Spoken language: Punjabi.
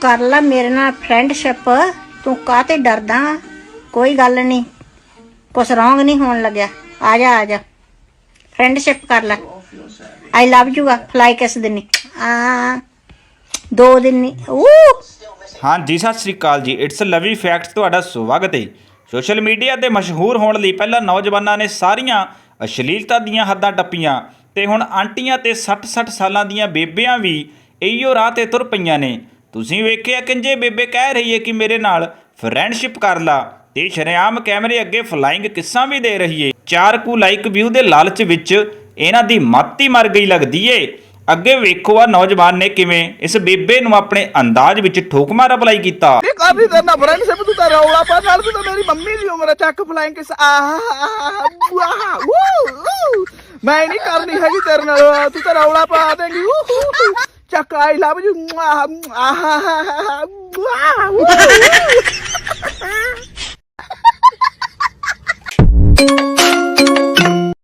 ਕਰ ਲੈ, ਮੇਰੇ ਨਾਲ ਫਰੈਂਡਸ਼ਿਪ ਤੂੰ ਕਾਹਤੇ ਡਰਦਾ? ਕੋਈ ਗੱਲ ਨਹੀਂ। ਕੁਛ ਰੋਂਗ ਨਹੀਂ ਹੋਣ ਲੱਗਿਆ। ਆ ਜਾ ਆ ਜਾ। ਫਰੈਂਡਸ਼ਿਪ ਕਰ ਲੈ। ਆਈ ਲਵ ਯੂ ਆ ਫਲਾਈ ਕਿਸ ਦਿਨ? ਆ, ਦੋ ਦਿਨ ਨਹੀਂ ਊ ਹਾਂਜੀ ਸਤਿ ਸ੍ਰੀ ਅਕਾਲ ਜੀ। ਇਟਸ ਲਵੀ ਫੈਕਟਸ ਤੁਹਾਡਾ ਸਵਾਗਤ ਹੈ। ਸੋਸ਼ਲ ਮੀਡੀਆ ਤੇ ਮਸ਼ਹੂਰ ਹੋਣ ਲਈ ਪਹਿਲਾਂ ਨੌਜਵਾਨਾਂ ਨੇ ਸਾਰੀਆਂ ਅਸ਼ਲੀਲਤਾ ਦੀਆਂ ਹੱਦਾਂ ਟੱਪੀਆਂ ਤੇ ਹੁਣ ਆਂਟੀਆਂ ਤੇ 60-60 ਸਾਲਾਂ ਦੀਆਂ ਬੇਬਿਆਂ ਵੀ ਇਹੀਓ ਰਾਹ ਤੇ ਤੁਰ ਪਈਆਂ ਨੇ। ਤੁਸੀਂ ਵੇਖਿਆ ਕਿੰਜੇ ਬੇਬੇ ਕਹਿ ਰਹੀ ਹੈ ਕਿ ਮੇਰੇ ਨਾਲ ਫਰੈਂਡਸ਼ਿਪ ਕਰ ਲਾ। ਤੇ ਸ਼ਰੇਆਮ ਕੈਮਰੇ ਅੱਗੇ ਫਲਾਈਂਗ ਕਿੱਸਾਂ ਵੀ ਦੇ ਰਹੀ ਏ। ਚਾਰ ਕੁ ਲਾਈਕ ਵਿਊ ਦੇ ਲਾਲਚ ਵਿੱਚ ਇਹਨਾਂ ਦੀ ਮੱਤ ਮਰ ਗਈ ਲੱਗਦੀ ਏ। ਅੱਗੇ ਵੇਖੋ ਆ ਨੌਜਵਾਨ ਨੇ ਕਿਵੇਂ ਇਸ ਬੇਬੇ ਨੂੰ ਆਪਣੇ ਅੰਦਾਜ਼ ਵਿੱਚ ਠੋਕ ਮਾਰ ਕੀਤਾ। ਇਹ ਕਰਨੀ ਤੇ ਨਾ ਫਰੈਂਡਸ਼ਿਪ ਤੂੰ ਤਾਂ ਰੌਲਾ ਪਾ, ਨਾਲ ਤੂੰ ਤਾਂ ਮੇਰੀ ਮੰਮੀ ਦੀ ਉਮਰ ਚੱਕ ਫਲਾਈਂਗ ਕਿਸ ਆਹ ਮੈਂ ਨਹੀਂ ਕਰਨੀ ਹੈਗੀ ਤੇਰੇ ਨਾਲ, ਤੂੰ ਤਾਂ ਰੌਲਾ ਪਾ ਦੇਂਗੀ ਊ, ਚੱਕ ਆਈ ਲਵ ਯੂ ਆਹ ਵਾਹ